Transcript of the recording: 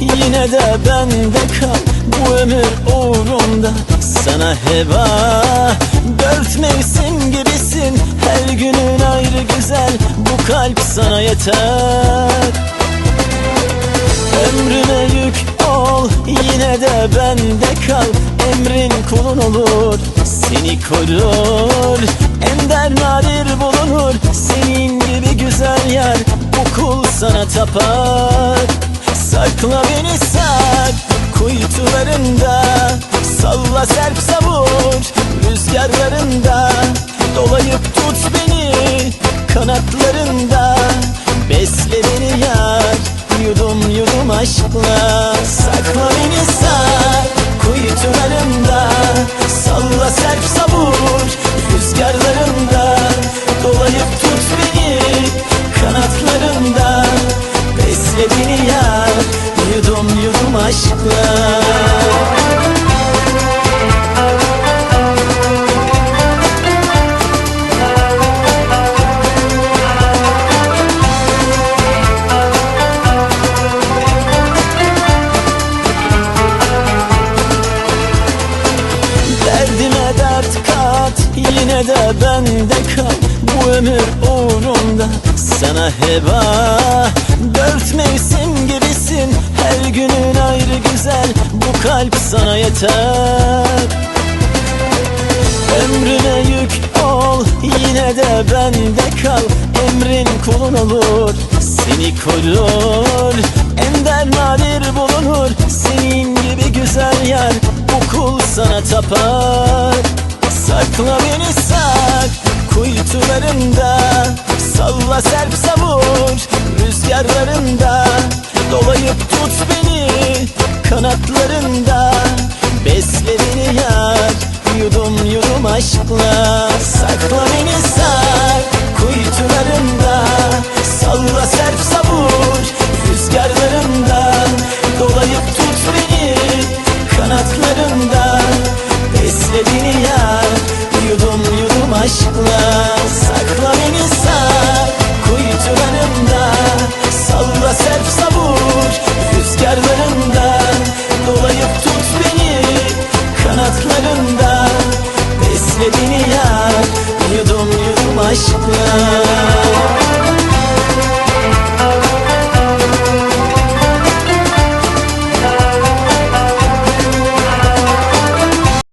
Yine de bende kal. Bu ömür uğrunda sana heba. Dört mevsim gibisin her günün ayrı Bu kalp sana yeter. Ömrüme yük ol yine de bende kal. Emrin kulun olur seni korur. Ender nadir bulunur senin gibi güzel yer. Bu kul sana tapar. Sakla beni sak kuytularında kanatlarında. Besle beni yar yudum yudum aşkla. Sakla beni sar kuytularında Salla serp savur yine de bende kal Bu ömür uğrunda sana heba. Dört mevsim gibisin her günün ayrı güzel Bu kalp sana yeter. Ömrüme yük ol yine de bende kal Emrin kulun olur seni korur. Ender nadir bulunur senin gibi güzel yer Bu kul sana tapar. Sakla kuytularında Salla serp savur rüzgarlarında. Dolayıp tut beni kanatlarında. Besle beni yar yudum yudum aşkla aşkla